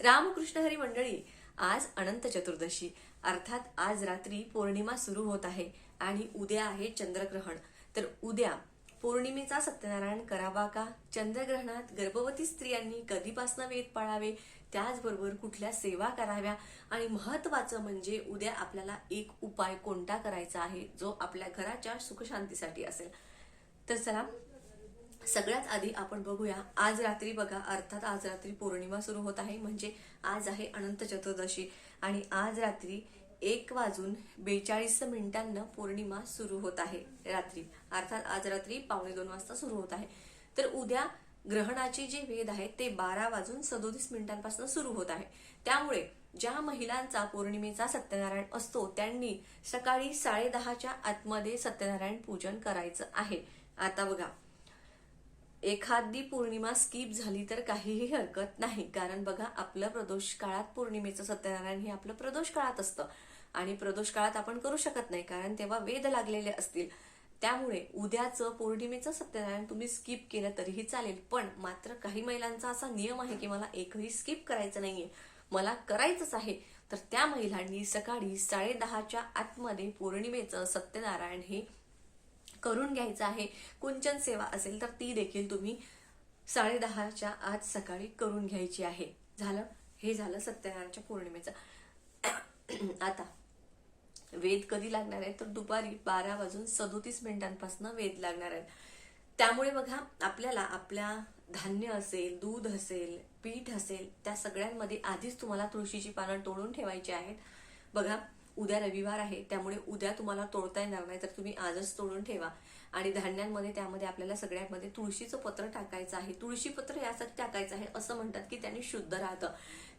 रामकृष्ण हरी मंडळी आज अनंत चतुर्दशी. अर्थात आज रात्री पौर्णिमा सुरू होत आहे आणि उद्या आहे चंद्रग्रहण. तर उद्या पौर्णिमेचा सत्यनारायण करावा का? चंद्रग्रहणात गर्भवती स्त्रियांनी कधीपासनं वेद पाळावे? त्याचबरोबर कुठल्या सेवा कराव्या? आणि महत्वाचं म्हणजे उद्या आपल्याला एक उपाय कोणता करायचा आहे जो आपल्या घराच्या सुखशांतीसाठी असेल. तर चला सगळ्यात आधी आपण बघूया आज रात्री बघा अर्थात आज रात्री पौर्णिमा सुरू होत आहे म्हणजे आज आहे अनंत चतुर्दशी. आणि आज रात्री एक वाजून बेचाळीस मिनिटांना पौर्णिमा सुरू होत आहे रात्री. अर्थात आज रात्री पावणे दोन वाजता सुरू होत आहे. तर उद्या ग्रहणाचे जे वेद आहे ते बारा वाजून सदोतीस मिनिटांपासून सुरू होत आहे. त्यामुळे ज्या महिलांचा पौर्णिमेचा सत्यनारायण असतो त्यांनी सकाळी साडेदहाच्या आतमध्ये सत्यनारायण पूजन करायचं आहे. आता बघा एखादी पौर्णिमा स्किप झाली तर काहीही हरकत नाही. कारण बघा आपलं प्रदोष काळात पौर्णिमेचं सत्यनारायण हे आपलं प्रदोष काळात असतं. आणि प्रदोष काळात आपण करू शकत नाही कारण तेव्हा वेद लागलेले असतील. त्यामुळे उद्याचं पौर्णिमेचं सत्यनारायण तुम्ही स्किप केलं तरीही चालेल. पण मात्र काही महिलांचा असा नियम आहे की मला एकही स्किप करायचं नाहीये. मला करायचंच आहे. तर त्या महिलांनी सकाळी साडेदहाच्या आतमध्ये पौर्णिमेचं सत्यनारायण हे करून घ्यायचं आहे. कुंचन सेवा असेल तर ती देखील तुम्ही साडेदहाच्या आज सकाळी करून घ्यायची आहे. झालं? हे झालं सत्यनारायणच्या पौर्णिमेचं. आता वेद कधी लागणार आहे तर दुपारी बारा वाजून सदोतीस मिनिटांपासून वेद लागणार आहे त्यामुळे बघा आपल्याला आपल्या धान्य असेल दूध असेल पीठ असेल त्या सगळ्यांमध्ये आधीच तुम्हाला तुळशीची पानं तोडून ठेवायची आहेत. बघा उद्या रविवार आहे त्यामुळे उद्या तुम्हाला तोडता येणार नाही तर तुम्ही आजच तोडून ठेवा. आणि धान्यांमध्ये त्यामध्ये आपल्याला सगळ्यामध्ये तुळशीचं पत्र टाकायचं आहे. तुळशी पत्र यासाठी टाकायचं आहे असं म्हणतात की त्यांनी शुद्ध राहतं.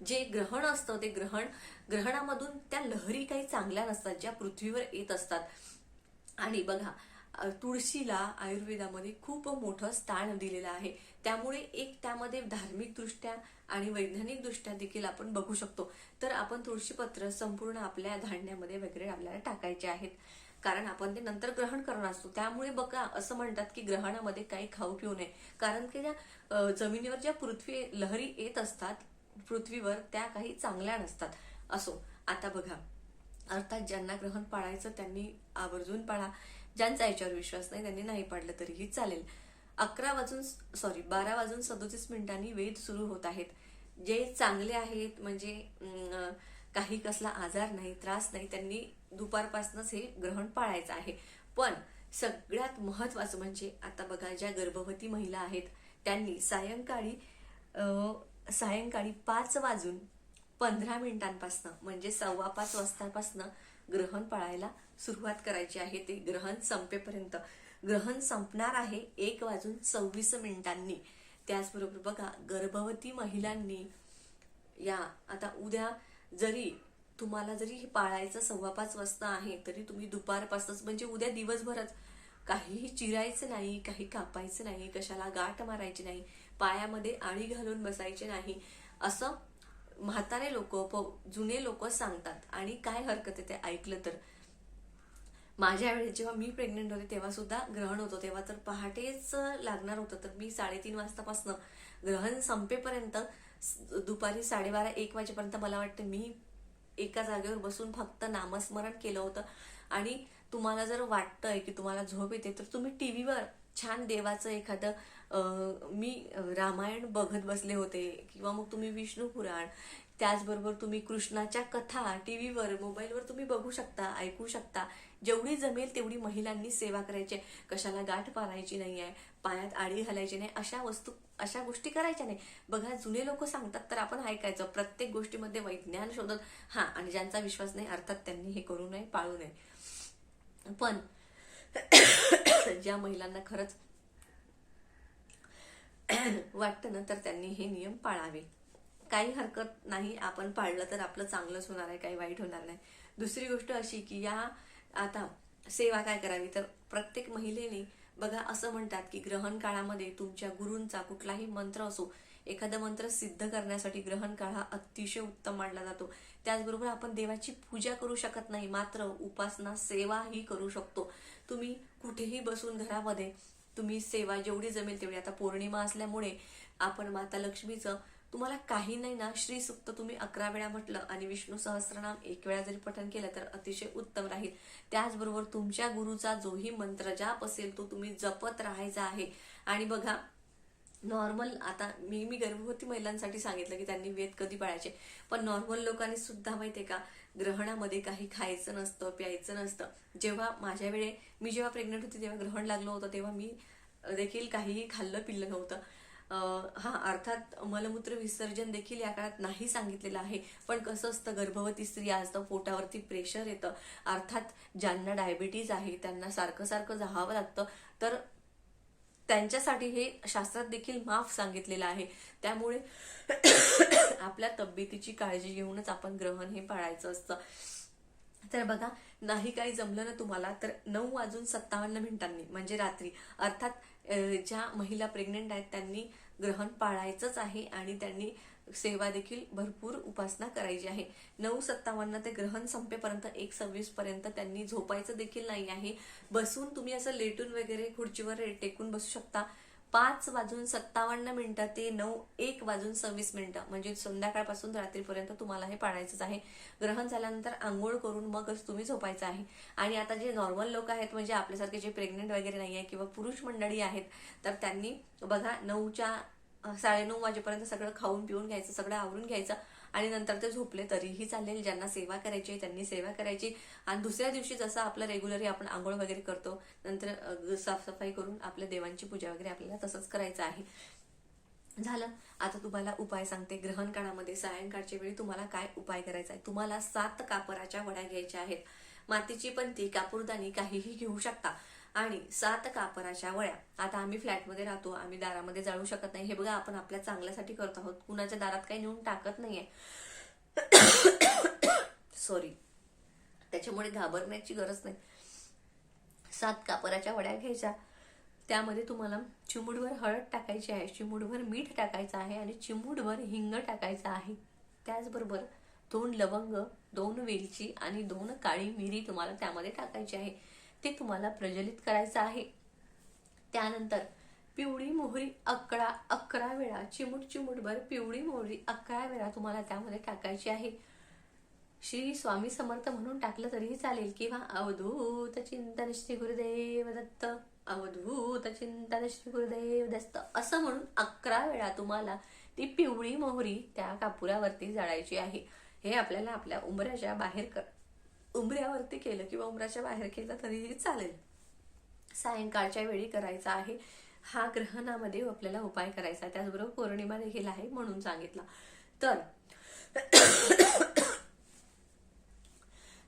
जे ग्रहण असतं ते ग्रहण ग्रहणामधून त्या लहरी काही चांगल्या नसतात ज्या पृथ्वीवर येत असतात. आणि बघा तुळशीला आयुर्वेदामध्ये खूप मोठं स्थान दिलेलं आहे. त्यामुळे एक त्यामध्ये धार्मिक दृष्ट्या आणि वैज्ञानिक दृष्ट्या देखील आपण बघू शकतो. तर आपण तुळशीपत्र संपूर्ण आपल्या धान्यामध्ये वगैरे आपल्याला टाकायचे आहेत. कारण आपण ते नंतर ग्रहण करणार असतो. त्यामुळे बघा असं म्हणतात की ग्रहणामध्ये काही खाऊ पिऊ नये. कारण की त्या जमिनीवर ज्या पृथ्वी लहरी येत असतात पृथ्वीवर त्या काही चांगल्या नसतात. असो आता बघा. अर्थात ज्यांना ग्रहण पाळायचं त्यांनी आवर्जून पाळा. ज्यांचा याच्यावर विश्वास नाही त्यांनी नाही पाडलं तरीही चालेल. अकरा वाजून सॉरी बारा वाजून सदोतीस मिनिटांनी वेद सुरू होत आहेत. जे चांगले आहेत म्हणजे काही कसला आजार नाही त्रास नाही त्यांनी दुपारपासूनच हे ग्रहण पाळायचं आहे. पण सगळ्यात महत्वाचं म्हणजे आता बघा ज्या गर्भवती महिला आहेत त्यांनी सायंकाळी सायंकाळी पाच वाजून पंधरा मिनिटांपासनं म्हणजे सव्वा पाच वाजतापासनं ग्रहण पाळायला सुरुवात करायची आहे. ते ग्रहण संपेपर्यंत. ग्रहण संपणार आहे एक वाजून सव्वीस मिनिटांनी. त्याचबरोबर बघा गर्भवती महिलांनी या आता उद्या जरी तुम्हाला जरी हे पाळायचं सव्वा पाच वाजता आहे तरी तुम्ही दुपारपासूनच म्हणजे उद्या दिवसभरच काहीही चिरायचं नाही काही कापायचं नाही कशाला गाठ मारायची नाही पायामध्ये आळी घालून बसायचे नाही असं म्हातारे लोक जुने लोक सांगतात. आणि काय हरकत आहे ते ऐकलं तर. माझ्या वेळेस जेव्हा मी प्रेग्नेंट होते तेव्हा सुद्धा ग्रहण होतं. तेव्हा तर पहाटेच लागणार होतं. तर मी साडेतीन वाजतापासनं ग्रहण संपेपर्यंत दुपारी साडेबारा एक वाजेपर्यंत मला वाटतं मी एका जागेवर बसून फक्त नामस्मरण केलं होतं. आणि तुम्हाला जर वाटतंय की तुम्हाला झोप येते तर तुम्ही टीव्हीवर छान देवाचं एखादं मी रामायण बघत बसले होते किंवा मग तुम्ही विष्णू पुराण त्याचबरोबर तुम्ही कृष्णाच्या कथा टी व्हीवर मोबाईलवर तुम्ही बघू शकता ऐकू शकता. जेवढी जमेल तेवढी महिलांनी सेवा करायची आहे. कशाला गाठ पारायची नाही आहे पायात आडी घालायची नाही अशा वस्तू अशा गोष्टी करायच्या नाही. बघा जुने लोक सांगतात तर आपण ऐकायचं. प्रत्येक गोष्टीमध्ये वैज्ञान शोधत हा आणि ज्यांचा विश्वास नाही अर्थात त्यांनी हे करू नये पाळू नये. पण ज्या महिलांना खरंच वाटतं ना तर त्यांनी हे नियम पाळावे. काही हरकत नाही आपण पाळलं तर आपलं चांगलंच होणार आहे काही वाईट होणार नाही. दुसरी गोष्ट अशी की या आता सेवा काय करावी? तर प्रत्येक महिलेने बघा असं म्हणतात की ग्रहण काळामध्ये तुमच्या गुरूंचा कुठलाही मंत्र असो एखादा मंत्र सिद्ध करण्यासाठी ग्रहण काळ हा अतिशय उत्तम मानला जातो. त्याचबरोबर आपण देवाची पूजा करू शकत नाही मात्र उपासना सेवा ही करू शकतो. तुम्ही कुठेही बसून घरामध्ये तुम्ही सेवा जेवढी जमेल तेवढी. आता पौर्णिमा असल्यामुळे आपण माता लक्ष्मीचं तुम्हाला काही नाही ना श्रीसुक्त तुम्ही अकरा वेळा म्हटलं आणि विष्णू सहस्रनाम एक वेळा जरी पठन केलं तर अतिशय उत्तम राहील. त्याचबरोबर तुमच्या गुरुचा जोही मंत्र जाप असेल तो तुम्ही जपत राहायचा आहे. आणि बघा नॉर्मल आता मी मी गर्भवती महिलांसाठी सांगितलं की त्यांनी वेद कधी पाळायचे. पण नॉर्मल लोकांनी सुद्धा माहितीये का ग्रहणामध्ये काही खायचं नसतं प्यायचं नसतं. जेव्हा माझ्या वेळे मी जेव्हा प्रेग्नंट होती तेव्हा ग्रहण लागलं होतं तेव्हा मी देखील काहीही खाल्लं पिल्लं नव्हतं. हा अर्थात मलमूत्र विसर्जन देखील या काळात नाही सांगितलेलं आहे. पण कसं असतं गर्भवती स्त्री असतं पोटावरती प्रेशर येतं. अर्थात ज्यांना डायबिटीज आहे त्यांना सारखं सारखं जावं लागतं. तर त्यांच्यासाठी हे शास्त्रात देखील माफ सांगितलेलं आहे. त्यामुळे आपल्या तब्येतीची काळजी घेऊनच आपण ग्रहण हे पाळायचं असतं. तर बघा नाही काही जमलं ना तुम्हाला तर नऊ वाजून सत्तावन्न मिनिटांनी म्हणजे रात्री. अर्थात ज्या महिला प्रेग्नेंट आहेत त्यांनी ग्रहण पाळायचंच आहे आणि त्यांनी सेवा देखील भरपूर उपासना करायची आहे. नऊ सत्तावन्न ते ग्रहण संपेपर्यंत एक सव्वीस पर्यंत त्यांनी झोपायचं देखील नाही आहे. बसून तुम्ही असं लेटून वगैरे खुर्चीवर टेकून बसू शकता. पाच वाजून सत्तावन्न मिनिटं ते नऊ एक वाजून सव्वीस मिनिटं म्हणजे संध्याकाळपासून रात्रीपर्यंत तुम्हाला हे पाळायचंच आहे. ग्रहण झाल्यानंतर आंघोळ करून मगच तुम्ही झोपायचं आहे. आणि आता जे नॉर्मल लोक आहेत म्हणजे आपल्यासारखे जे प्रेग्नेंट वगैरे नाही आहे किंवा पुरुष मंडळी आहेत तर त्यांनी बघा नऊच्या साडेनऊ वाजेपर्यंत सगळं खाऊन पिऊन घ्यायचं सगळं आवरून घ्यायचं. आणि नंतर ते झोपले तरीही चालेल. ज्यांना सेवा करायची आहे त्यांनी सेवा करायची. आणि दुसऱ्या दिवशी जसं आपलं रेग्युलरी आपण आंघोळ वगैरे करतो नंतर साफसफाई करून आपल्या देवांची पूजा वगैरे आपल्याला तसंच करायचं आहे. झालं. आता तुम्हाला उपाय सांगते. ग्रहण काळामध्ये सायंकाळच्या वेळी तुम्हाला काय उपाय करायचा आहे? तुम्हाला सात कापराच्या वड्या घ्यायच्या आहेत. मातीची पण ती कापूरदानी काहीही घेऊ शकता. आणि सात कापराच्या वळ्या. आता आम्ही फ्लॅटमध्ये राहतो आम्ही दारामध्ये जाळू शकत नाही. हे बघा आपण आपल्या चांगल्यासाठी करत आहोत. कुणाच्या दारात काही नेऊन टाकत नाहीये. सॉरी त्याच्यामुळे घाबरण्याची गरज नाही. सात कापराच्या वड्या घ्यायच्या. त्यामध्ये तुम्हाला चिमूडभर हळद टाकायची आहे चिमूडभर मीठ टाकायचं आहे आणि चिमूडभर हिंग टाकायचं आहे. त्याचबरोबर दोन लवंग दोन वेलची आणि दोन काळी मिरी तुम्हाला त्यामध्ये टाकायची आहे. ते तुम्हाला प्रज्वलित करायचं आहे. त्यानंतर पिवळी मोहरी अकरा अकरा वेळा चिमूट चिमूटभर पिवळी मोहरी अकरा वेळा तुम्हाला त्यामध्ये टाकायची आहे. श्री स्वामी समर्थ म्हणून टाकलं तरीही चालेल. किंवा अवधूत चिंतन श्री गुरुदेव दत्त अवधूत चिंतन श्री गुरुदेव दत्त असं म्हणून अकरा वेळा तुम्हाला ती पिवळी मोहरी त्या कापुरावरती जाळायची आहे. हे आपल्याला आपल्या उंबऱ्याच्या बाहेर कर उंबऱ्यावरती केलं किंवा उंबऱ्याच्या बाहेर केलं तरीही चालेल. सायंकाळच्या वेळी करायचा आहे. हा ग्रहणामध्ये आपल्याला उपाय करायचा आहे. त्याचबरोबर पौर्णिमा देखील आहे म्हणून सांगितला. तर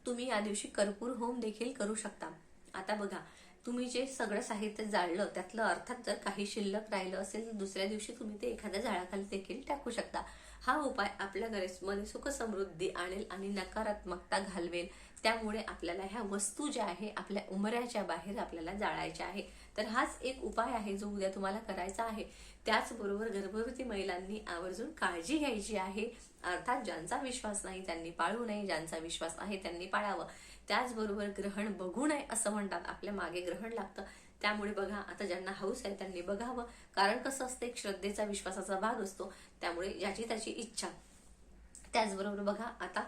तुम्ही या दिवशी कर्पूर होम देखील करू शकता. आता बघा तुम्ही जे सगळं साहित्य जाळलं त्यातलं अर्थात जर काही शिल्लक राहिलं असेल तर दुसऱ्या दिवशी तुम्ही ते एखाद्या झाडाखाली देखील टाकू शकता. हा उपाय आपल्या घरेमध्ये सुख समृद्धी आणेल आणि नकारात्मकता घालवेल. त्यामुळे आपल्याला ह्या वस्तू ज्या आहे आपल्या उमऱ्याच्या बाहेर आपल्याला जाळायच्या आहे. तर हाच एक उपाय आहे जो उद्या तुम्हाला करायचा आहे. त्याचबरोबर गर्भवती महिलांनी आवर्जून काळजी घ्यायची आहे. अर्थात ज्यांचा विश्वास नाही त्यांनी पाळू नये. ज्यांचा विश्वास आहे त्यांनी पाळावं. त्याचबरोबर ग्रहण बघू नये असं म्हणतात. आपल्या मागे ग्रहण लागतं. त्यामुळे बघा आता ज्यांना हौस आहे त्यांनी बघावं. कारण कसं असतं एक श्रद्धेचा विश्वासाचा भाग असतो. त्यामुळे ज्याची त्याची इच्छा. त्याचबरोबर बघा आता